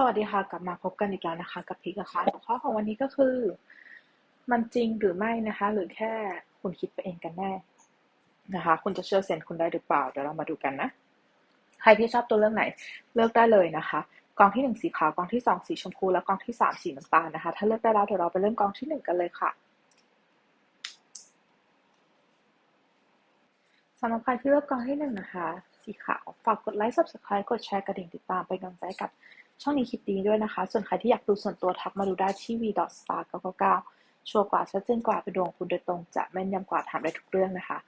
สวัสดีค่ะ กลับมาพบกันอีกแล้วนะคะ กับพิกค่ะหัวข้อของวันนี้ก็คือ มันจริงหรือไม่นะคะ หรือแค่คุณคิดไปเองกันแน่นะคะ คุณจะเชื่อเซนคุณได้หรือเปล่าเดี๋ยวเรามาดูกันนะใครที่ชอบตัวเรื่องไหน เลือกได้เลยนะคะกองที่หนึ่งสีขาวกองที่สองสีชมพูและกองที่สามสีน้ำตาลนะคะ ถ้าเลือกได้แล้วเดี๋ยวเราไปเริ่มกองที่หนึ่งกันเลยค่ะสำหรับใครที่เลือกกองที่หนึ่งนะคะ สีขาว ฝากกดไลค์ subscribe กดแชร์กระดิ่งติดตามไปกำลังใจกับ ช่องนี้คิดดีด้วยนะคะ ส่วนใครที่อยากดูส่วนตัวทักมาดูได้ที่ v star 999 ชัวร์กว่าชัดเจนกว่าเป็นดวงคุณโดยตรงจะแม่นยำกว่าถามได้ทุกเรื่องนะคะ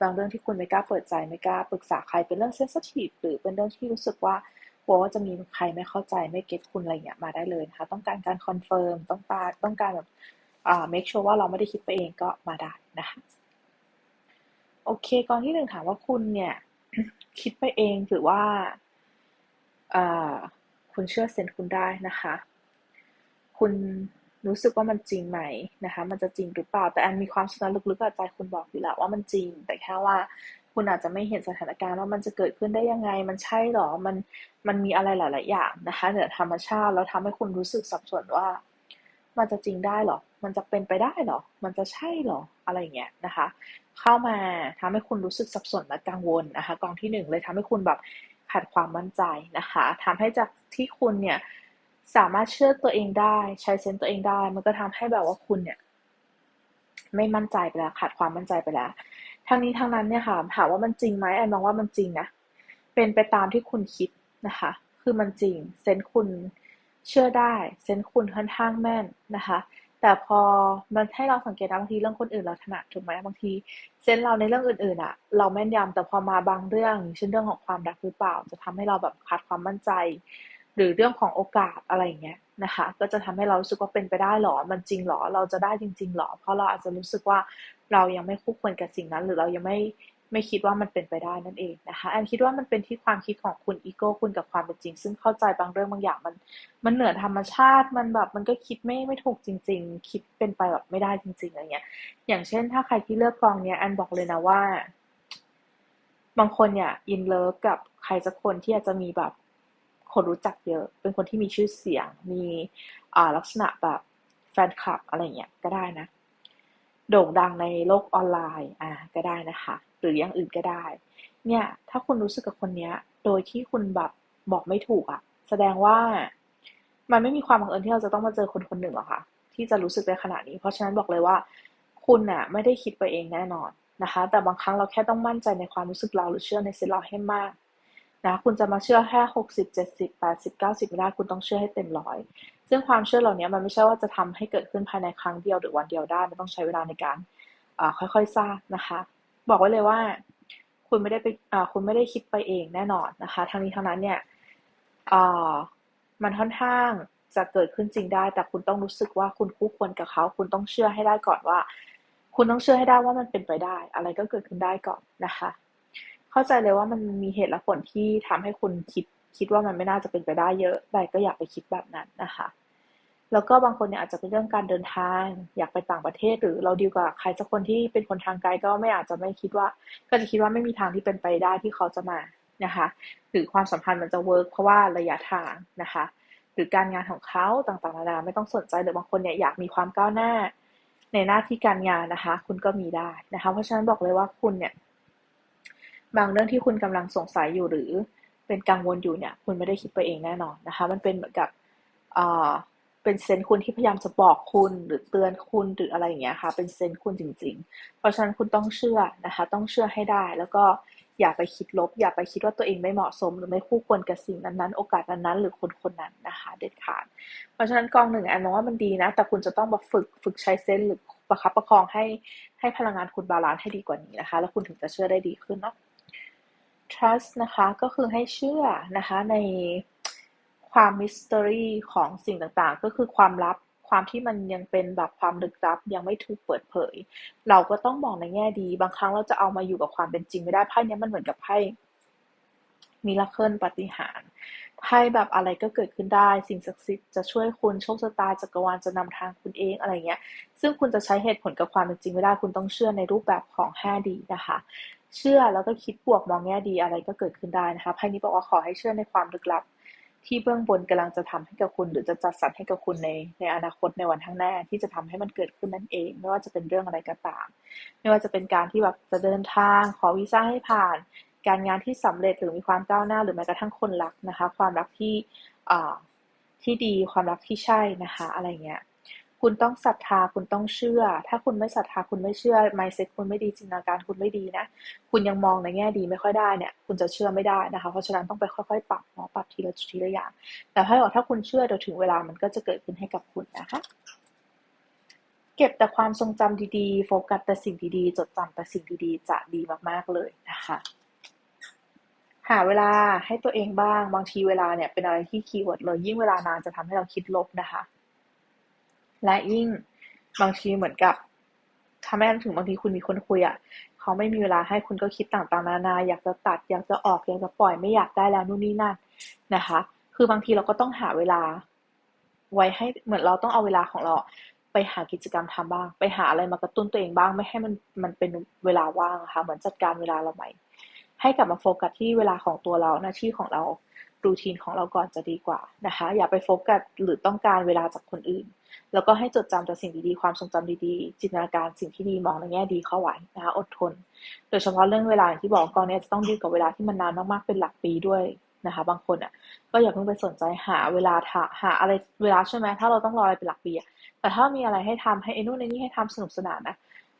บางเรื่องที่คุณไม่กล้าเปิดใจไม่กล้าปรึกษาใครเป็นเรื่องเซนซิทีฟหรือเป็นเรื่องที่รู้สึกว่ากลัวว่าจะมีใครไม่เข้าใจไม่เก็ตคุณอะไรเงี้ยมาได้เลยนะคะ ต้องการการคอนเฟิร์มต้องการต้องการแบบอ่า make sure ว่าเราไม่ได้คิดไปเองก็มาได้นะคะโอเคก่อนที่หนึ่งถามว่าคุณเนี่ย คิดไปเองหรือว่าอ่า คุณเชื่อเซนคุณได้นะคะ คุณรู้สึกว่ามันจริงไหมนะคะ มันจะจริงหรือเปล่า แต่อันมีความชื่อลึกๆใจคุณบอกอยู่แล้วว่ามันจริง แต่แค่ว่าคุณอาจจะไม่เห็นสถานการณ์ว่ามันจะเกิดขึ้นได้ยังไง มันใช่หรอ มัน มันมีอะไรหลาย ๆ อย่างนะคะ เหนือธรรมชาติแล้วทำให้คุณรู้สึกสับสนว่า มันจะจริงได้หรอ มันจะเป็นไปได้หรอ มันจะใช่หรอ อะไรเงี้ยนะคะ เข้ามาทำให้คุณรู้สึกสับสนและกังวลนะคะ กองที่หนึ่งเลยทำให้คุณแบบ ขาดความมั่นใจนะคะทำให้จากที่คุณเนี่ยสามารถเชื่อตัวเองได้ ใช้เซนตัวเองได้ มันก็ทำให้แบบว่าคุณเนี่ย ไม่มั่นใจไปแล้วขาดความมั่นใจไปแล้วทั้งนี้ทั้งนั้นเนี่ยค่ะถามว่ามันจริงไหมแอนมองว่ามันจริงนะเป็นไปตามที่คุณคิดนะคะ คือมันจริงเซนคุณเชื่อได้เซนคุณค่อนข้างแม่นนะคะ แต่พอมันให้เราสังเกตนะบางทีเรื่องคนอื่นเราถนัดถูกไหมบางทีเซนเราในเรื่องอื่นๆอะเราแม่นยำแต่พอมาบางเรื่องเช่นเรื่องของความรักหรือเปล่า จะทำให้เราแบบขาดความมั่นใจ หรือเรื่องของโอกาสอะไรอย่างเงี้ยนะคะ ก็จะทำให้เรารู้สึกว่าเป็นไปได้หรอ มันจริงหรอ เราจะได้จริงๆหรอ เพราะเราอาจจะรู้สึกว่าเรายังไม่คู่ควรกับสิ่งนั้น หรือเรายังไม่ ไม่คิดว่ามันเป็นไปได้นั่นเองนะคะแอนคิดว่ามันเป็นที่ความคิดของคุณอีโก้คุณกับความเป็นจริง ซึ่งเข้าใจบางเรื่องบางอย่างมัน มันเหนือธรรมชาติมันแบบมันก็คิดไม่ไม่ถูกจริง ๆ คิดเป็นไปแบบไม่ได้จริง ๆอะไรเงี้ย อย่างเช่น ถ้าใครที่เลือกกองเนี้ยแอนบอกเลยนะว่า บางคนเนี่ยอินเลิฟกับใครสักคนที่อาจจะมีแบบคนรู้จักเยอะ เป็นคนที่มีชื่อเสียง มีอ่าลักษณะแบบแฟนคลับอะไรเงี้ยก็ได้นะ โด่งดังในโลกออนไลน์อ่าก็ได้นะคะ หรืออย่างอื่นก็ได้ เนี่ยถ้าคุณรู้สึกกับคนเนี้ย โดยที่คุณแบบบอกไม่ถูกอะ่ะ แสดงว่ามันไม่มีความบังเอิญที่เราจะต้องมาเจอคนคนหนึ่งหรอกค่ะ ที่จะรู้สึกในขนาดนี้ เพราะฉะนั้นบอกเลยว่า คุณน่ะไม่ได้คิดไปเองแน่นอนนะคะ แต่บางครั้งเราแค่ต้องมั่นใจในความรู้สึกเราหรือเชื่อในเซนเราให้มากนะคุณจะมาเชื่อแค่หกสิบเจ็ดสิบแปดสิบเก้าสิบไม่ได้คุณต้องเชื่อให้เต็มร้อย ซึ่งความเชื่อเหล่านี้มันไม่ใช่ว่าจะทำให้เกิดขึ้นภายในครั้งเดียวหรือวันเดียวได้ มันต้องใช้เวลาในการค่อยๆสร้างนะคะ บอกไว้เลยว่า คุณไม่ได้ไปคุณไม่ได้คิดไปเองแน่นอนนะคะทางนี้ทางนั้นเนี่ยมันค่อนข้างจะเกิดขึ้นจริงได้ แต่คุณต้องรู้สึกว่าคุณคู่ควรกับเขา คุณต้องเชื่อให้ได้ก่อนว่า คุณต้องเชื่อให้ได้ว่ามันเป็นไปได้ อะไรก็เกิดขึ้นได้ก่อนนะคะ เข้าใจเลยว่ามันมีเหตุและผลที่ทำให้คุณคิด คิดว่ามันไม่น่าจะเป็นไปได้เยอะแต่ก็อยากไปคิดแบบนั้นนะคะ แล้วก็บางคนเนี่ยอาจจะเป็นเรื่องการเดินทาง อยากไปต่างประเทศ หรือเราดีกว่าใครสักคนที่เป็นคนทางไกลก็ไม่อาจจะไม่คิดว่า ก็จะคิดว่าไม่มีทางที่เป็นไปได้ที่เขาจะมานะคะ หรือความสัมพันธ์มันจะเวิร์กเพราะว่าระยะทางนะคะ หรือการงานของเขาต่างๆนานาไม่ต้องสนใจหรือบางคนเนี่ยอยากมีความก้าวหน้า ในหน้าที่การงานนะคะ คุณก็มีได้นะคะ เพราะฉะนั้นบอกเลยว่าคุณเนี่ยบางเรื่องที่คุณกำลังสงสัยอยู่หรือ เป็นกังวลอยู่เนี่ย คุณไม่ได้คิดไปเองแน่นอนนะคะ มันเป็นเหมือนกับเป็นเซนคุณที่พยายามจะบอกคุณหรือเตือนคุณหรืออะไรอย่างเงี้ยค่ะ เป็นเซนคุณจริง ๆ เพราะฉะนั้นคุณต้องเชื่อนะคะ ต้องเชื่อให้ได้ แล้วก็อย่าไปคิดลบ อย่าไปคิดว่าตัวเองไม่เหมาะสม หรือไม่คู่ควรกับสิ่งนั้นๆ โอกาสนั้นๆ หรือคนคนนั้นนะคะ เด็ดขาด เพราะฉะนั้นกองหนึ่งแอนมองว่ามันดีนะ แต่คุณจะต้องแบบฝึกฝึกใช้เซนหรือประคับประคองให้ให้พลังงานคุณบาลานซ์ให้ดีกว่านี้นะคะ แล้วคุณถึงจะเชื่อได้ดีขึ้นเนาะ trust นะคะก็คือให้เชื่อนะคะในความมิสเตอรี่ของสิ่งต่างๆ ก็คือความลับความที่มันยังเป็นแบบความลึกลับยังไม่ถูกเปิดเผย เราก็ต้องมองในแง่ดี บางครั้งเราจะเอามาอยู่กับความเป็นจริงไม่ได้ไพ่นี้มันเหมือนกับไพ่มิราเคิลปฏิหาร ไพ่แบบอะไรก็เกิดขึ้นได้ สิ่งศักดิ์สิทธิ์จะช่วยคุณโชคชะตาจักรวาลจะนำทางคุณเองอะไรเงี้ย ซึ่งคุณจะใช้เหตุผลกับความเป็นจริงไม่ได้คุณต้องเชื่อในรูปแบบของ 5D นะคะ เชื่อแล้วก็คิดบวกมองแง่ดีอะไรก็เกิดขึ้นได้นะคะไพ่นี้บอกว่าขอให้เชื่อในความลึกลับ ที่เบื้องบนกำลังจะทำให้กับคุณ หรือจะจัดสรรให้กับคุณในในอนาคตในวันข้างหน้า ที่จะทำให้มันเกิดขึ้นนั่นเอง ไม่ว่าจะเป็นเรื่องอะไรก็ตาม ไม่ว่าจะเป็นการที่แบบจะเดินทาง ขอวีซ่าให้ผ่าน การงานที่สำเร็จหรือมีความก้าวหน้า หรือแม้กระทั่งคนรักนะคะ ความรักที่ที่ดีความรักที่ใช่นะคะอะไรเงี้ยคุณต้องศรัทธาคุณต้องเชื่อ ถ้าคุณไม่ศรัทธาคุณไม่เชื่อ mindset คุณไม่ดีจินตนาการคุณไม่ดีนะ คุณยังมองในแง่ดีไม่ค่อยได้เนี่ยคุณจะเชื่อไม่ได้นะคะ เพราะฉะนั้นต้องไปค่อยๆ ปรับเนาะปรับทีละทีละอย่าง แต่ถ้าบอกถ้าคุณเชื่อเดี๋ยวถึงเวลามันก็จะเกิดขึ้นให้กับคุณนะคะ เก็บแต่ความทรงจำดีๆ โฟกัสแต่สิ่งดีๆ จดจำแต่สิ่งดีๆ จะดีมากๆเลยนะคะ หาเวลาให้ตัวเองบ้าง บางทีเวลาเนี่ยเป็นอะไรที่คีย์เวิร์ดเลย ยิ่งเวลานานจะทำให้เราคิดลบนะคะ และยิ่งบางทีเหมือนกับทำให้ถึงบางทีคุณมีคนคุยอะเขาไม่มีเวลาให้คุณก็คิดต่างๆนานา อยากจะตัด อยากจะออกอยากจะปล่อยไม่อยากได้แล้วนู่นนี่นั่นนะคะ คือบางทีเราก็ต้องหาเวลา ไว้ให้เหมือนเราต้องเอาเวลาของเรา ไปหากิจกรรมทำบ้าง ไปหาอะไรมากระตุ้นตัวเองบ้าง ไม่ให้มันมันเป็นเวลาว่างค่ะเหมือนจัดการเวลาเราใหม่ ให้กลับมาโฟกัสที่เวลาของตัวเราหน้าที่ของเรารูทีนของเราก่อนจะดีกว่านะคะ อย่าไปโฟกัสหรือต้องการเวลาจากคนอื่น แล้วก็ให้จดจำแต่สิ่งดีๆ ความทรงจำดีๆ จินตนาการสิ่งที่ดีมองในแง่ดีเข้าไว้นะคะอดทน โดยเฉพาะเรื่องเวลาที่บอกก่อนเนี้จะต้องดีกับเวลาที่มันนานมากๆเป็นหลักปีด้วยนะคะ บางคนอะก็อย่าเพิ่งไปสนใจหาเวลาหาหาอะไรเวลาใช่ไหมถ้าเราต้องรออะไรเป็นหลักปีอะแต่ถ้ามีอะไรให้ทำให้ไอ้นู่นไอ้นี่ให้ทำสนุกสนานนะ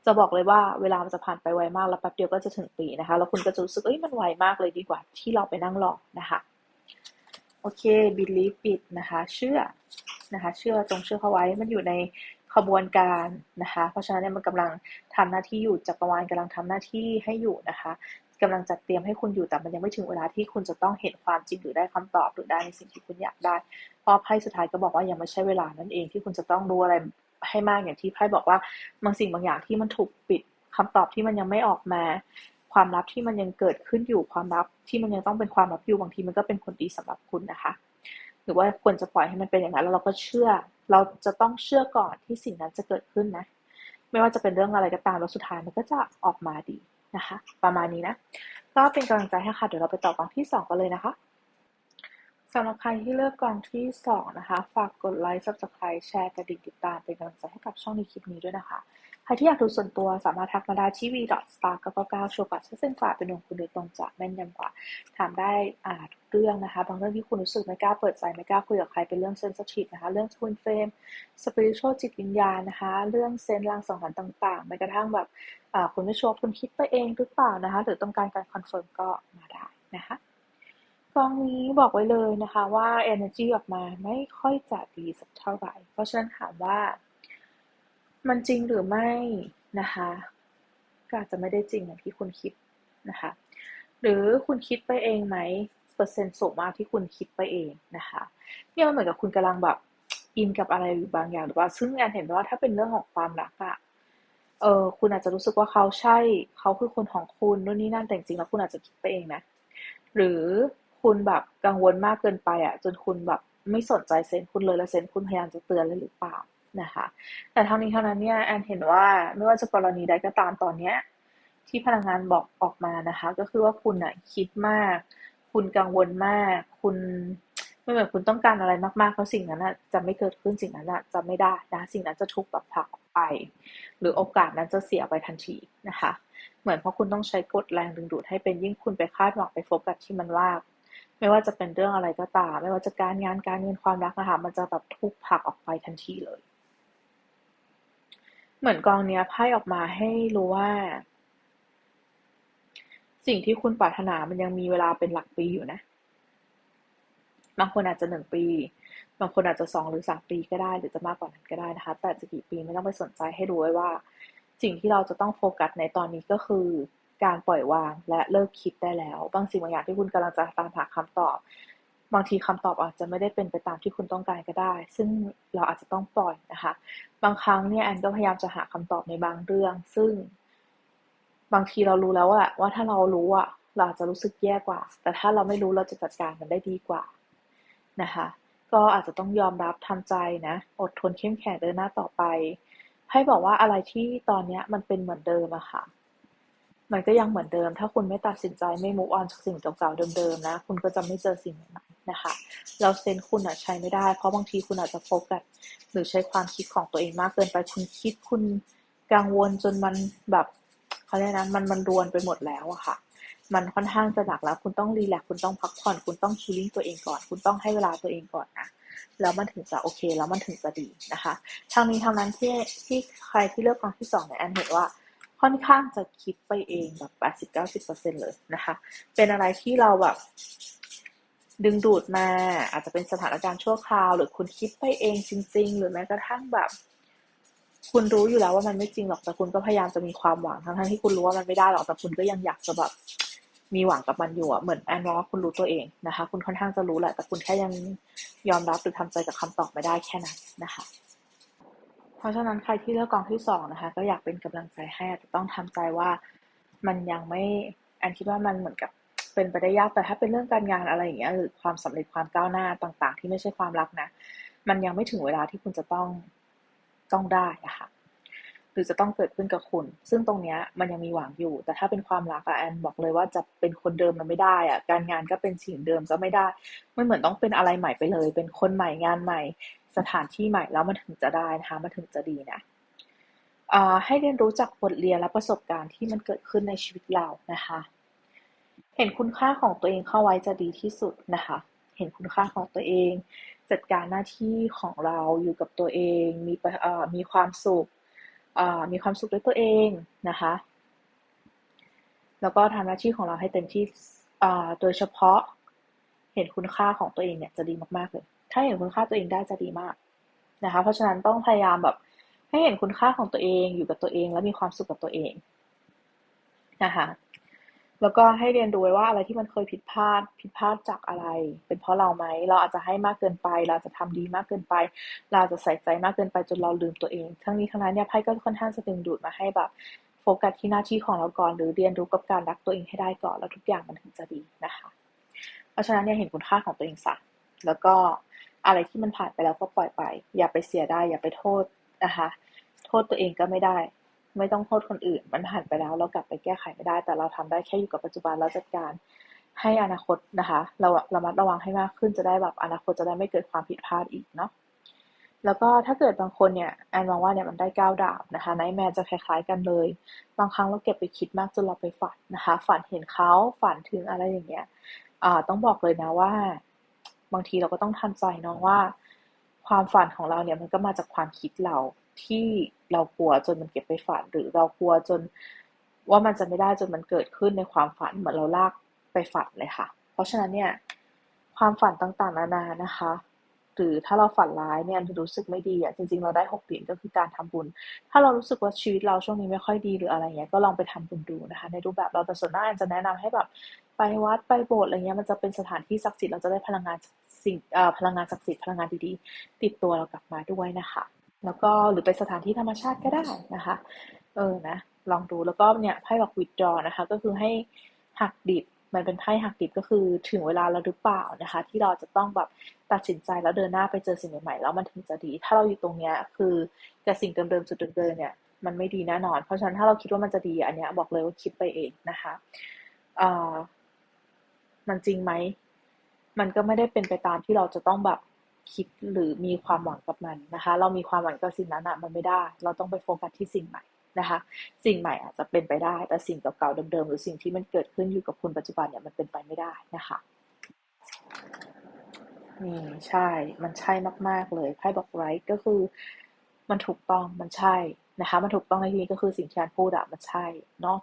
จะบอกเลยว่าเวลามันจะผ่านไปไวมากแล้วแป๊บเดียวก็จะถึงปีนะคะ แล้วคุณก็จะรู้สึกเอ้ยมันไวมากเลยดีกว่า ที่เราไปนั่งรอนะคะ โอเค believe it นะคะ เชื่อนะคะ เชื่อจงเชื่อเขาไว้ มันอยู่ในขบวนการนะคะ เพราะฉะนั้นเนี่ยมันกำลังทำหน้าที่อยู่จักรวาลกำลังทำหน้าที่ให้อยู่นะคะกำลังจัดเตรียมให้คุณอยู่แต่มันยังไม่ถึงเวลาที่คุณจะต้องเห็นความจริงหรือได้คำตอบหรือได้ในสิ่งที่คุณอยากได้ เพราะไพ่สุดท้ายก็บอกว่ายังไม่ใช่เวลานั่นเองที่คุณจะต้องรู้อะไร ให้มากอย่างที่ไพ่บอกว่าบางสิ่งบางอย่างที่มันถูกปิดคำตอบที่มันยังไม่ออกมา ความลับที่มันยังเกิดขึ้นอยู่ความลับที่มันยังต้องเป็นความลับอยู่บางทีมันก็เป็นคนดีสำหรับคุณนะคะ หรือว่าควรจะปล่อยให้มันเป็นอย่างนั้นแล้วเราก็เชื่อ เราจะต้องเชื่อก่อนที่สิ่งนั้นจะเกิดขึ้นนะ ไม่ว่าจะเป็นเรื่องอะไรก็ตามแล้วสุดท้ายมันก็จะออกมาดีนะคะ ประมาณนี้นะ ก็เป็นกำลังใจให้ค่ะเดี๋ยวเราไปต่อกองที่ 2กันเลยนะคะ สำหรับใครที่เลือกกองที่ 2 นะคะ ฝากกดไลค์ subscribe แชร์กระดิ่งติดตามเป็นกำลังใจให้กับช่องในคลิปนี้ด้วยนะคะ ใครที่อยากดูส่วนตัวสามารถทักมาได้ที่ v star 999ชัวร์กว่าเส้นฝาเป็นหนุ่มคุณโดยตรงจะแม่นยำกว่า ถามได้อ่าทุกเรื่องนะคะ บางเรื่องที่คุณรู้สึกไม่กล้าเปิดใจไม่กล้าคุยกับใครเป็นเรื่องเซนซิทีฟนะคะ เรื่องทุนเฟรมสปิริตชัลจิตวิญญาณนะคะ เรื่องเซนลางสังหารต่างๆแม้กระทั่งแบบอ่าคุณไม่ชัวร์คุณคิดไปเองหรือเปล่านะคะ หรือต้องการการคอนเฟิร์มก็มาได้นะคะ กองนี้บอกไว้เลยนะคะว่า energy ออกมาไม่ค่อยจะดีสักเท่าไหร่ เพราะฉะนั้นถามว่า มันจริงหรือไม่นะคะก็อาจจะไม่ได้จริงอย่างที่คุณคิดนะคะ หรือคุณคิดไปเองไหมเปอร์เซ็นต์สูงมากที่คุณคิดไปเองนะคะเนี่ยมันเหมือนกับคุณกำลังแบบอินกับอะไรบางอย่างหรือว่า ซึ่งงานเห็นว่าถ้าเป็นเรื่องของความรักอะเออคุณอาจจะรู้สึกว่าเขาใช่เขาคือคนของคุณนู่นนี่นั่นแต่จริงแล้วคุณอาจจะคิดไปเองนะ หรือ คุณแบบกังวลมากเกินไปอะจนคุณแบบไม่สนใจเซนคุณเลยแล้วเซนคุณพยายามจะเตือนเลยหรือเปล่านะคะ แต่ทั้งนี้เท่านั้นเนี่ยแอนเห็นว่าไม่ว่าจะกรณีใดก็ตามตอนเนี้ยที่พนักงานบอกออกมานะคะ ก็คือว่าคุณอะคิดมาก คุณกังวลมาก คุณไม่เหมือนคุณต้องการอะไรมากๆเพราะสิ่งนั้นอะจะไม่เกิดขึ้นสิ่งนั้นอะจะไม่ได้นะสิ่งนั้นจะถูกแบบผลักออกไป หรือโอกาสนั้นจะเสียไปทันทีนะคะ เหมือนเพราะคุณต้องใช้กฎแรงดึงดูดให้เป็นยิ่งคุณไปคาดหวังไปโฟกัสที่มันว่า ไม่ว่าจะเป็นเรื่องอะไรก็ตาม ไม่ว่าจะการงานการเงินความรักนะคะมันจะแบบทุกผักออกไปทันทีเลย เหมือนกองเนี้ยไพ่ออกมาให้รู้ว่า สิ่งที่คุณปรารถนามันยังมีเวลาเป็นหลักปีอยู่นะ บางคนอาจจะหนึ่งปี บางคนอาจจะสองหรือสามปีก็ได้ หรือจะมากกว่านั้นก็ได้นะคะ แต่จะกี่ปีไม่ต้องไปสนใจให้รู้ไว้ว่า สิ่งที่เราจะต้องโฟกัสในตอนนี้ก็คือ การปล่อยวางและเลิกคิดได้แล้ว บางสิ่งบางอย่างที่คุณกำลังจะตามหาคำตอบ บางทีคำตอบอาจจะไม่ได้เป็นไปตามที่คุณต้องการก็ได้ ซึ่งเราอาจจะต้องปล่อยนะคะ บางครั้งเนี่ยแอนก็พยายามจะหาคำตอบในบางเรื่อง ซึ่ง บางทีเรารู้แล้วอะว่าถ้าเรารู้อะเราจะรู้สึกแย่กว่า แต่ถ้าเราไม่รู้เราจะจัดการมันได้ดีกว่านะคะ ก็อาจจะต้องยอมรับทำใจนะ อดทนเข้มแข็งเดินหน้าต่อไป ให้บอกว่าอะไรที่ตอนนี้มันเป็นเหมือนเดิมอะค่ะ มันก็ยังเหมือนเดิม ถ้าคุณไม่ตัดสินใจไม่มุกออนจากสิ่งเก่าๆเดิมๆนะ คุณก็จะไม่เจอสิ่งใหม่นะคะ เราเซนคุณอะใช้ไม่ได้ เพราะบางทีคุณอาจจะโฟกัสหรือใช้ความคิดของตัวเองมากเกินไป คุณคิดคุณกังวลจนมันแบบเขาเรียกนะมันมันรวนไปหมดแล้วอะค่ะ มันค่อนข้างจะหนักแล้ว คุณต้องรีแลกคุณต้องพักผ่อน คุณต้องชีลิ่งตัวเองก่อน คุณต้องให้เวลาตัวเองก่อนนะ แล้วมันถึงจะโอเค แล้วมันถึงจะดีนะคะ ทางนี้ทางนั้นที่ที่ใครที่เลือกกองที่สองเนี่ยแอนเห็นว่า ค่อนข้างจะคิดไปเองแบบแปดสิบเก้าสิบเปอร์เซ็นเลยนะคะ เป็นอะไรที่เราแบบดึงดูดมาอาจจะเป็นสถานการณ์ชั่วคราว หรือคุณคิดไปเองจริง ๆ หรือแม้กระทั่งแบบ คุณรู้อยู่แล้วว่ามันไม่จริงหรอกแต่คุณก็พยายามจะมีความหวังทั้งๆที่คุณรู้ว่ามันไม่ได้หรอกแต่คุณก็ยังอยากจะแบบมีหวังกับมันอยู่อะเหมือนแอนว่าคุณรู้ตัวเองนะคะ คุณค่อนข้างจะรู้แหละ แต่คุณแค่ยังยอมรับหรือทำใจกับคำตอบไม่ได้แค่นั้นนะคะ เพราะฉะนั้นใครที่เลือกกองที่สองนะคะ ก็อยากเป็นกำลังใจให้แต่ต้องทำใจว่ามันยังไม่แอนคิดว่ามันเหมือนกับเป็นไปได้ยากแต่ถ้าเป็นเรื่องการงานอะไรอย่างเงี้ยหรือความสำเร็จความก้าวหน้าต่าง ๆ ที่ไม่ใช่ความรักนะ มันยังไม่ถึงเวลาที่คุณจะต้องต้องได้นะคะหรือจะต้องเกิดขึ้นกับคุณ ซึ่งตรงเนี้ยมันยังมีหวังอยู่ แต่ถ้าเป็นความรักอะแอนบอกเลยว่าจะเป็นคนเดิมมันไม่ได้อะการงานก็เป็นสิ่งเดิมก็ไม่ได้ มันเหมือนต้องเป็นอะไรใหม่ไปเลย เป็นคนใหม่งานใหม่ สถานที่ใหม่แล้วมันถึงจะได้นะคะมันถึงจะดีนะให้เรียนรู้จากบทเรียนและประสบการณ์ที่มันเกิดขึ้นในชีวิตเรานะคะ เห็นคุณค่าของตัวเองเข้าไว้จะดีที่สุดนะคะ เห็นคุณค่าของตัวเอง จัดการหน้าที่ของเราอยู่กับตัวเอง มีมีความสุขมีความสุขด้วยตัวเองนะคะ แล้วก็ทำหน้าที่ของเราให้เต็มที่โดยเฉพาะเห็นคุณค่าของตัวเองเนี่ยจะดีมากๆเลย ถ้าเห็นคุณค่าตัวเองได้จะดีมากนะคะ เพราะฉะนั้นต้องพยายามแบบให้เห็นคุณค่าของตัวเองอยู่กับตัวเอง และมีความสุขกับตัวเองนะคะแล้วก็ให้เรียนรู้ว่าอะไรที่มันเคยผิดพลาดผิดพลาดจากอะไร เป็นเพราะเราไหมเราอาจจะให้มากเกินไป เราจะทำดีมากเกินไป เราจะใส่ใจมากเกินไปจนเราลืมตัวเอง ทั้งนี้ทั้งนั้นเนี่ยไพ่ก็ค่อนข้างจะดึงดูดมาให้แบบโฟกัสที่หน้าที่ของเราก่อนหรือเรียนรู้กับการรักตัวเองให้ได้ก่อนแล้วทุกอย่างมันถึงจะดีนะคะ เพราะฉะนั้นเนี่ยเห็นคุณค่าของตัวเองซะแล้วก็ อะไรที่มันผ่านไปแล้วก็ปล่อยไป อย่าไปเสียได้อย่าไปโทษนะคะ โทษตัวเองก็ไม่ได้ ไม่ต้องโทษคนอื่น มันผ่านไปแล้วเรากลับไปแก้ไขไม่ได้ แต่เราทำได้แค่อยู่กับปัจจุบันแล้วจัดการให้อนาคตนะคะ เราเรามัดระวังให้มากขึ้นจะได้แบบอนาคตจะได้ไม่เกิดความผิดพลาดอีกเนาะแล้วก็ถ้าเกิดบางคนเนี่ยแอนมองว่าเนี่ยมันได้ก้าวดาบนะคะไนแมนจะคล้ายๆกันเลย บางครั้งเราเก็บไปคิดมากจนเราไปฝันนะคะ ฝันเห็นเขาฝันถึงอะไรอย่างเงี้ยอ่าต้องบอกเลยนะว่า บางทีเราก็ต้องทำใจเนาะว่า ความฝันของเราเนี่ยมันก็มาจากความคิดเราที่เรากลัวจนมันเก็บไปฝัน หรือเรากลัวจนว่ามันจะไม่ได้จนมันเกิดขึ้นในความฝันเหมือนเราลากไปฝันเลยค่ะ เพราะฉะนั้นเนี่ยความฝันต่างๆ นานานะคะ หรือถ้าเราฝันร้ายเนี่ยรู้สึกไม่ดีอะจริง ๆ เราได้หกเหรียญก็คือการทำบุญ ถ้าเรารู้สึกว่าชีวิตเราช่วงนี้ไม่ค่อยดีหรืออะไรเงี้ยก็ลองไปทำบุญดูนะคะ ในรูปแบบเราแต่ส่วนมากจะแนะนำให้แบบ ไปวัดไปโบสถ์อะไรเงี้ยมันจะเป็นสถานที่ศักดิ์สิทธิ์เราจะได้พลังงานสิ่งพลังงานศักดิ์สิทธิ์พลังงานดีๆ ติดตัวเรากลับมาด้วยนะคะ แล้วก็หรือไปสถานที่ธรรมชาติก็ได้นะคะ เออนะ ลองดูแล้วก็เนี่ยไพ่บอกวิดจอนะคะ ก็คือให้หักดิบมันเป็นไพ่หักดิบก็คือถึงเวลาเราหรือเปล่านะคะ ที่เราจะต้องแบบตัดสินใจแล้วเดินหน้าไปเจอสิ่งใหม่ๆแล้วมันถึงจะดี ถ้าเราอยู่ตรงเนี้ยคือกับสิ่งเดิมๆจุดเดิมๆเนี่ยมันไม่ดีแน่นอน เพราะฉะนั้นถ้าเราคิดว่ามันจะดีอันเนี้ยบอกเลยว่าคิดไปเองนะคะอ่า มันจริงไหม มันก็ไม่ได้เป็นไปตามที่เราจะต้องแบบคิดหรือมีความหวังกับมันนะคะ เรามีความหวังกับสิ่งนั้นอะมันไม่ได้ เราต้องไปโฟกัสที่สิ่งใหม่นะคะ สิ่งใหม่อาจจะเป็นไปได้ แต่สิ่งเก่าๆเดิมๆหรือสิ่งที่มันเกิดขึ้นอยู่กับคุณปัจจุบันเนี่ยมันเป็นไปไม่ได้นะคะนี่ใช่ มันใช่มาก ๆ เลยไพ่บอกไรก็คือมันถูกต้องมันใช่นะคะ มันถูกต้องในที่นี้ก็คือสิ่งที่อันพูดอะมันใช่เนาะ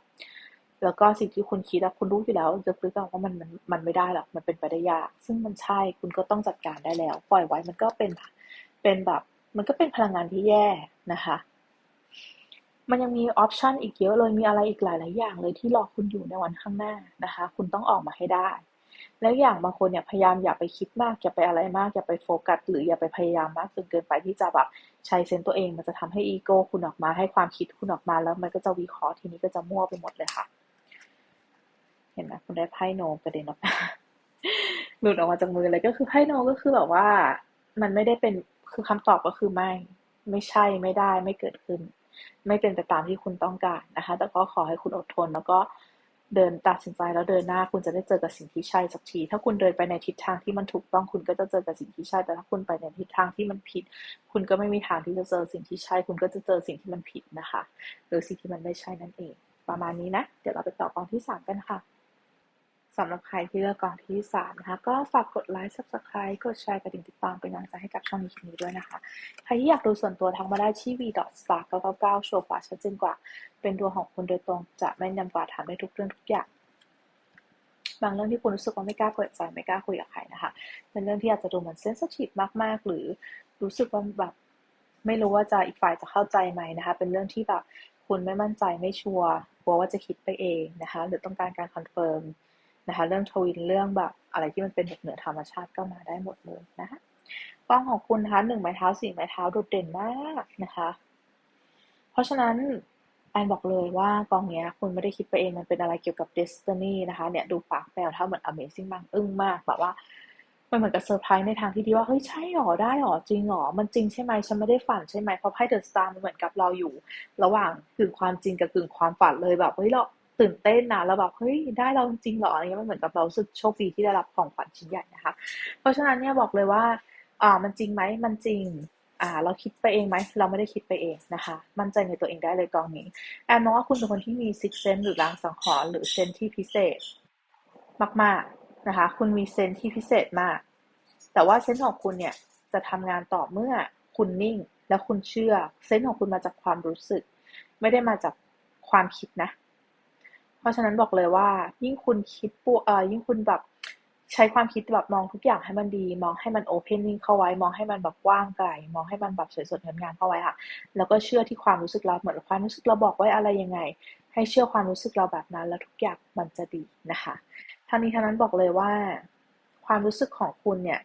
แล้วก็สิ่งที่คุณคิดอะคุณรู้อยู่แล้วจะลึกๆว่ามันมันมันไม่ได้หรอกมันเป็นไปได้ยาก ซึ่งมันใช่คุณก็ต้องจัดการได้แล้ว ปล่อยไว้มันก็เป็นเป็นแบบ มันก็เป็นพลังงานที่แย่นะคะ มันยังมีออปชันอีกเยอะเลยมีอะไรอีกหลายๆอย่างเลยที่รอคุณอยู่ในวันข้างหน้านะคะ คุณต้องออกมาให้ได้ แล้วอย่างบางคนเนี่ยพยายามอย่าไปคิดมากอย่าไปอะไรมากอย่าไปโฟกัสหรืออย่าไปพยายามมากจนเกินไปที่จะแบบใช้เซนตัวเอง มันจะทำให้อีโก้คุณออกมาให้ความคิดคุณออกมาแล้วมันก็จะวิเคราะห์ทีนี้ก็จะมั่วไปหมดเลยค่ะ เห็นไหมคุณได้ไพ่โนกระเด็นออกมาหลุดออกมาจากมือเลยก็คือไพ่โนก็คือแบบว่า มันไม่ได้เป็นคือคำตอบก็คือไม่ ไม่ใช่ไม่ได้ไม่เกิดขึ้น ไม่เป็นไปตามที่คุณต้องการนะคะ แต่ก็ขอให้คุณอดทน แล้วก็เดินตัดสินใจแล้วเดินหน้า คุณจะได้เจอกับสิ่งที่ใช่สักที ถ้าคุณเดินไปในทิศทางที่มันถูกต้องคุณก็จะเจอกับสิ่งที่ใช่ แต่ถ้าคุณไปในทิศทางที่มันผิด คุณก็ไม่มีทางที่จะเจอสิ่งที่ใช่ คุณก็จะเจอสิ่งที่มันผิดนะคะ หรือสิ่งที่มันไม่ใช่นั่นเอง ประมาณนี้นะ เดี๋ยวเราไปต่อกองที่สามกันค่ะ สำหรับใครที่เลือกกองที่สามนะคะ ก็ฝากกดไลค์ subscribe กดแชร์กระดิ่งติดตามเป็นกำลังใจให้กับช่องนี้นี้ด้วยนะคะ ใครที่อยากดูส่วนตัวทักมาได้ที่ v star 999โชว์กว่าชัดเจนกว่า เป็นตัวของคุณโดยตรงจะแม่นยำกว่าถามได้ทุกเรื่องทุกอย่าง บางเรื่องที่คุณรู้สึกว่าไม่กล้าเปิดใจไม่กล้าคุยกับใครนะคะ เป็นเรื่องที่อาจจะดูเหมือนเซนซิทีฟมาก ๆ หรือรู้สึกว่าแบบไม่รู้ว่าจะอีกฝ่ายจะเข้าใจไหมนะคะ เป็นเรื่องที่แบบคุณไม่มั่นใจไม่ชัวร์กลัวว่าจะคิดไปเองนะคะ หรือต้องการการคอนเฟิร์ม นะคะเรื่องทวินเรื่องแบบอะไรที่มันเป็นแบบเหนือธรรมชาติก็มาได้หมดเลยนะคะกล้องของคุณนะคะหนึ่งไม้เท้าสี่ไม้เท้าโดดเด่นมากนะคะ เพราะฉะนั้นแอนบอกเลยว่ากองเนี้ยคุณไม่ได้คิดไปเองมันเป็นอะไรเกี่ยวกับเดสตินีนะคะเนี่ยดูปากแปลวเท่าเหมือน Amazing มากอึ้งมากแบบว่ามันเหมือนกับเซอร์ไพรส์ในทางที่ดีว่าเฮ้ยใช่หรอได้หรอจริงหรอมันจริงใช่ไหมฉันไม่ได้ฝันใช่ไหมเพราะไพ่เดอะสตาร์มันเหมือนกับเราอยู่ ระหว่างกึ่งความจริงกับกึ่งความฝันเลยแบบเฮ้ยเรา ตื่นเต้นนะแล้วแบบเฮ้ยได้เราจริงเหรออะไรเงี้ยมันเหมือนกับเราสึกโชคดีที่ได้รับของขวัญชิ้นใหญ่นะคะ เพราะฉะนั้นเนี่ยบอกเลยว่าอ่ามันจริงไหมมันจริงอ่าเราคิดไปเองไหมเราไม่ได้คิดไปเองนะคะ มั่นใจในตัวเองได้เลยกองนี้แอนมองว่าคุณเป็นคนที่มีซิกเซนหรือลางสังหรณ์หรือเซนที่พิเศษ มากๆนะคะ คุณมีเซนที่พิเศษมาก แต่ว่าเซนของคุณเนี่ยจะทำงานต่อเมื่อคุณนิ่งและคุณเชื่อเซนของคุณมาจากความรู้สึก ไม่ได้มาจากความคิดนะ เพราะฉะนั้นบอกเลยว่า ยิ่งคุณคิดปูเอ่อยิ่งคุณแบบใช้ความคิดแบบมองทุกอย่างให้มันดี มองให้มันโอเพนนิ่งเข้าไว้ มองให้มันแบบกว้างไกล มองให้มันแบบสวยสดงดงามเข้าไว้ค่ะ แล้วก็เชื่อที่ความรู้สึกเราเหมือนความรู้สึกเราบอกไว้อะไรยังไง ให้เชื่อความรู้สึกเราแบบนั้น แล้วทุกอย่างมันจะดีนะคะทั้งนี้ทั้งนั้นบอกเลยว่า ความรู้สึกของคุณเนี่ย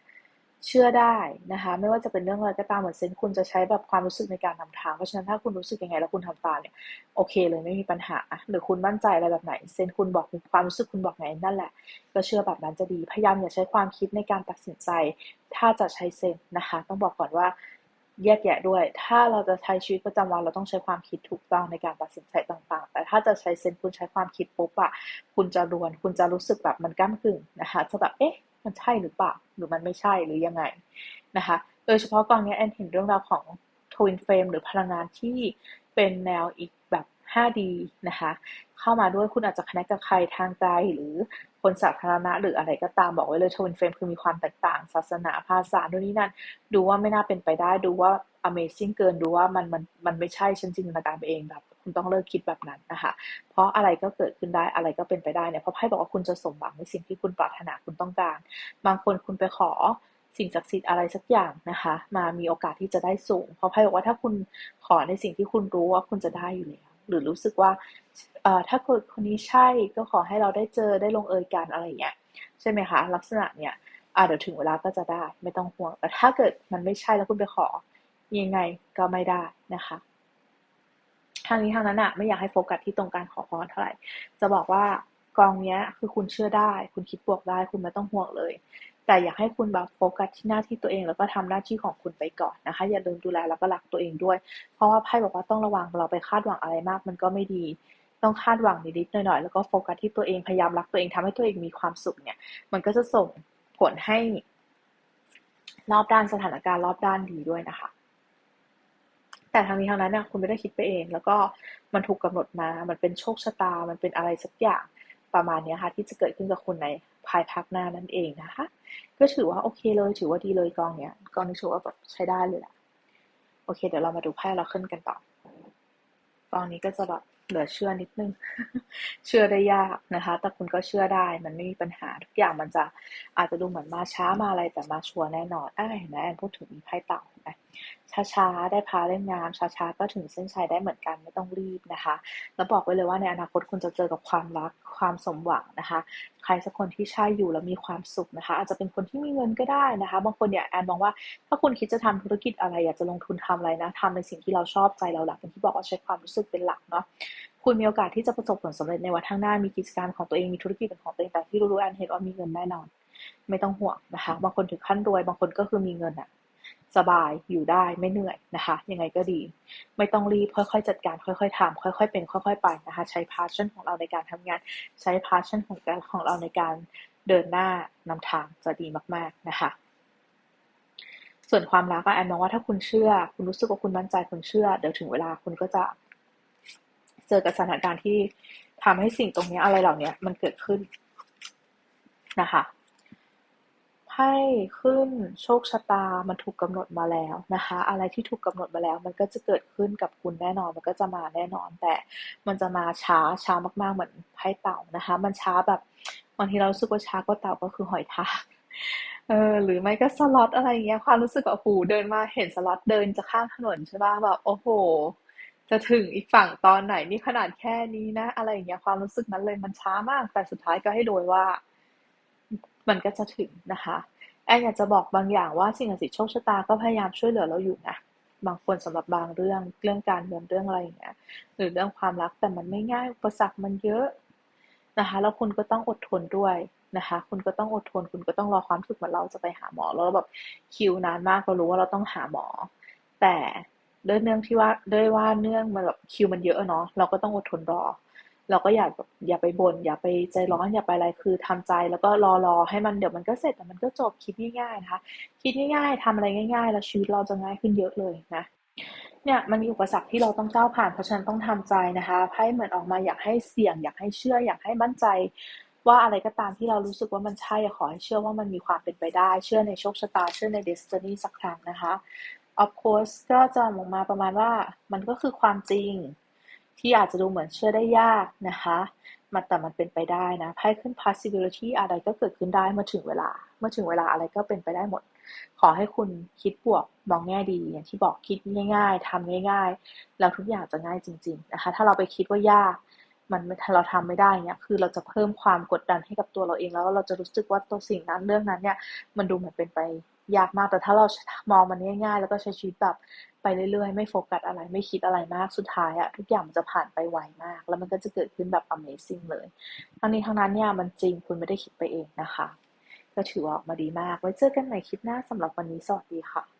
เชื่อได้นะคะ ไม่ว่าจะเป็นเรื่องอะไรก็ตามเหมือนเซนคุณจะใช้แบบความรู้สึกในการนำทางเพราะฉะนั้นถ้าคุณรู้สึกยังไงแล้วคุณทำตามเนี่ยโอเคเลยไม่มีปัญหา หรือคุณมั่นใจอะไรแบบไหนเซนคุณบอกความรู้สึกคุณบอกไงนั่นแหละ ก็เชื่อแบบนั้นจะดีพยายามอย่าใช้ความคิดในการตัดสินใจ ถ้าจะใช้เซนนะคะ ต้องบอกก่อนว่าแยกแยะด้วย ถ้าเราจะใช้ชีวิตประจำวันเราต้องใช้ความคิดถูกต้องในการตัดสินใจต่างๆ แต่ถ้าจะใช้เซนคุณใช้ความคิดปุ๊บอะคุณจะรวน คุณจะรู้สึกแบบมันก้ามกึ่งนะคะ จะแบบ เอ๊ะ มันใช่หรือเปล่า หรือมันไม่ใช่หรือยังไงนะคะ โดยเฉพาะกองนี้แอนเห็นเรื่องราวของทวินเฟรมหรือพลังงานที่เป็นแนวอีกแบบ 5D นะคะ เข้ามาด้วยคุณอาจจะคณะกับใครทางไกลหรือ คนสาธารณะหรืออะไรก็ตามบอกไว้เลยทวินเฟรมคือมีความแตกต่าง ศาสนาภาษาโน่นนี่นั่น ดูว่าไม่น่าเป็นไปได้ดูว่า Amazing เกินดูว่ามันมันมันไม่ใช่ฉันจินตนาการไปเองแบบคุณต้องเลิกคิดแบบนั้นนะคะ เพราะอะไรก็เกิดขึ้นได้อะไรก็เป็นไปได้เนี่ยเพราะไพ่บอกว่าคุณจะสมหวังในสิ่งที่คุณปรารถนาคุณต้องการ บางคนคุณไปขอสิ่งศักดิ์สิทธิ์อะไรสักอย่างนะคะ มามีโอกาสที่จะได้สูง เพราะไพ่บอกว่าถ้าคุณขอในสิ่งที่คุณรู้ว่าคุณจะได้อยู่แล้ว หรือรู้สึกว่าถ้าคนคนนี้ใช่ก็ขอให้เราได้เจอได้ลงเอยกันอะไรเงี้ยใช่ไหมคะลักษณะเนี่ยเดี๋ยวถึงเวลาก็จะได้ไม่ต้องห่วง แต่ถ้าเกิดมันไม่ใช่แล้วคุณไปขอ ยังไงก็ไม่ได้นะคะทางนี้ทางนั้นอะไม่อยากให้โฟกัสที่ตรงการขอพรเท่าไหร่ จะบอกว่ากองเนี้ยคือคุณเชื่อได้ คุณคิดบวกได้ คุณไม่ต้องห่วงเลย แต่อยากให้คุณแบบโฟกัสที่หน้าที่ตัวเอง แล้วก็ทำหน้าที่ของคุณไปก่อนนะคะ อย่าลืมดูแลแล้วก็รักตัวเองด้วย เพราะว่าไพ่บอกว่าต้องระวังเราไปคาดหวังอะไรมาก มันก็ไม่ดี ต้องคาดหวังนิดๆหน่อยๆแล้วก็โฟกัสที่ตัวเองพยายามรักตัวเองทำให้ตัวเองมีความสุขเนี่ย มันก็จะส่งผลให้ รอบด้านสถานการณ์รอบด้านดีด้วยนะคะ แต่ทางนี้ทางนั้นเนี่ยคุณไม่ได้คิดไปเอง แล้วก็มันถูกกาหนดมา มันเป็นโชคชะตา มันเป็นอะไรสักอย่างประมาณนี้ค่ะที่จะเกิดขึ้นกับคุณใน ภายภาคหน้านั่นเองนะคะ ก็ถือว่าโอเคเลย ถือว่าดีเลยกองเนี้ยกองนี้ถือว่าแบบใช้ได้เลยแหละโอเค เดี๋ยวเรามาดูไพ่เราขึ้นกันต่อกองนี้ก็จะแบบเหลือเชื่อนิดนึง เชื่อได้ยากนะคะ แต่คุณก็เชื่อได้ มันไม่มีปัญหาทุกอย่างมันจะอาจจะดูเหมือนมาช้ามาอะไรแต่มาชัวร์แน่นอนอ่าเห็นไหมแอนพูดถึงมีไพ่เต่า ไหมช้าๆ ได้พาเล่นงามช้าๆ ก็ถึงเส้นชัยได้เหมือนกันไม่ต้องรีบนะคะ แล้วบอกไว้เลยว่าในอนาคตคุณจะเจอกับความรักความสมหวังนะคะ ใครสักคนที่ใช่อยู่แล้วมีความสุขนะคะ อาจจะเป็นคนที่มีเงินก็ได้นะคะ บางคนเนี่ยแอนมองว่าถ้าคุณคิดจะทำธุรกิจอะไรอยากจะลงทุนทำอะไรนะทำในสิ่งที่เราชอบใจเราหลักอย่างที่บอกว่าใช้ความรู้สึกเป็นหลักเนาะคุณมีโอกาสที่จะประสบผลสำเร็จในวันข้างหน้ามีกิจการของตัวเองมีธุรกิจเป็นของตัวเองแต่ที่รู้ๆแอนเห็นว่ามีเงินแน่นอน ไม่ต้องห่วงนะคะ บางคนถึงขั้นรวยบางคนก็คือมีเงินอะ สบายอยู่ได้ไม่เหนื่อยนะคะ ยังไงก็ดี ไม่ต้องรีบค่อยๆ จัดการค่อยๆทำค่อยๆ เป็นค่อยๆ ไปนะคะ ใช้ passion ของเราในการทำงาน ใช้ passion ของการของเราในการเดินหน้านำทางจะดีมาก ๆนะคะส่วนความรักก็แอนมองว่าถ้าคุณเชื่อ คุณรู้สึกว่าคุณมั่นใจคุณเชื่อ เดี๋ยวถึงเวลาคุณก็จะเจอกับสถานการณ์ที่ทำให้สิ่งตรงนี้อะไรเหล่านี้มันเกิดขึ้นนะคะ ไพ่ขึ้นโชคชะตามันถูกกำหนดมาแล้วนะคะ อะไรที่ถูกกำหนดมาแล้ว มันก็จะเกิดขึ้นกับคุณแน่นอน มันก็จะมาแน่นอน แต่มันจะมาช้าช้ามากๆเหมือนไพ่เต่านะคะ มันช้าแบบบางทีเราสึกว่าช้ากว่าเต่าก็คือหอยทากเออหรือไม่ก็สล็อตอะไรอย่างเงี้ยความรู้สึกแบบโอ้โหเดินมาเห็นสล็อตเดินจะข้ามถนนใช่ป่ะแบบโอ้โห จะถึงอีกฝั่งตอนไหนนี่ขนาดแค่นี้นะ อะไรอย่างเงี้ยความรู้สึกนั้นเลยมันช้ามากแต่สุดท้ายก็ให้โดยว่า มันก็จะถึงนะคะแอนอยากจะบอกบางอย่างว่าสิ่งศักดิ์สิทธิ์โชคชะตาก็พยายามช่วยเหลือเราอยู่นะบางคนสำหรับบางเรื่องเรื่องการเงินเรื่องอะไรอย่างเงี้ยหรือเรื่องความรักแต่มันไม่ง่ายอุปสรรคมันเยอะนะคะแล้วคุณก็ต้องอดทนด้วยนะคะ คุณก็ต้องอดทน คุณก็ต้องรอความสุขเหมือนเราจะไปหาหมอแล้วแบบคิวนานมากเรารู้ว่าเราต้องหาหมอ แต่ด้วยเนื่องที่ว่าด้วยว่าเนื่องมันแบบคิวมันเยอะเนาะเราก็ต้องอดทนรอ เราก็อย่าอย่าไปบน่นอย่าไปใจร้อนอย่าไปอะไรคือทำใจแล้วก็รอรอให้มันเดี๋ยวมันก็เสร็จแต่มันก็จบคิดง่ายๆนะคะ คิดง่ายๆทำอะไรง่าย ๆ แล้วชีวิตเราจะง่ายขึ้นเยอะเลยนะเนี่ยมันมีอุปสรรคที่เราต้องก้าวผ่านเพราะฉะนั้นต้องทำใจนะคะไพ่เหมือนออกมาอยากให้เสี่ยง อยากให้เชื่ออยากให้มั่นใจ ว่าอะไรก็ตามที่เรารู้สึกว่ามันใช่ขอให้เชื่อว่ามันมีความเป็นไปได้ เชื่อในโชคชะตาเชื่อในเดสตินีสักครั้งนะคะ of course ก็จะออกมาประมาณว่ามันก็คือความจริง ที่อาจจะดูเหมือนเชื่อได้ยากนะคะมันแต่มันเป็นไปได้นะไพ่ขึ้น possibility อะไรก็เกิดขึ้นได้เมื่อถึงเวลา เมื่อถึงเวลาอะไรก็เป็นไปได้หมด ขอให้คุณคิดบวกมองแง่ดีอย่างที่บอกคิดง่าย ๆทำง่าย ๆ แล้วทุกอย่างจะง่ายจริง ๆนะคะ ถ้าเราไปคิดว่ายาก มันเราทำไม่ได้เนี่ยคือเราจะเพิ่มความกดดันให้กับตัวเราเองแล้วเราจะรู้สึกว่าตัวสิ่งนั้นเรื่องนั้นเนี่ยมันดูเหมือนเป็นไป ยากมากแต่ถ้าเรามองมันง่ายๆ แล้วก็ใช้ชีวิตแบบไปเรื่อยๆ ไม่โฟกัสอะไรไม่คิดอะไรมากสุดท้ายอะทุกอย่างมันจะผ่านไปไวมาก แล้วมันก็จะเกิดขึ้นแบบ Amazing เลยทั้งนี้ทั้งนั้นเนี่ยมันจริงคุณไม่ได้คิดไปเองนะคะ ก็ถือว่าออกมาดีมาก ไว้เจอกันใหม่คลิปหน้าสำหรับวันนี้สวัสดีค่ะ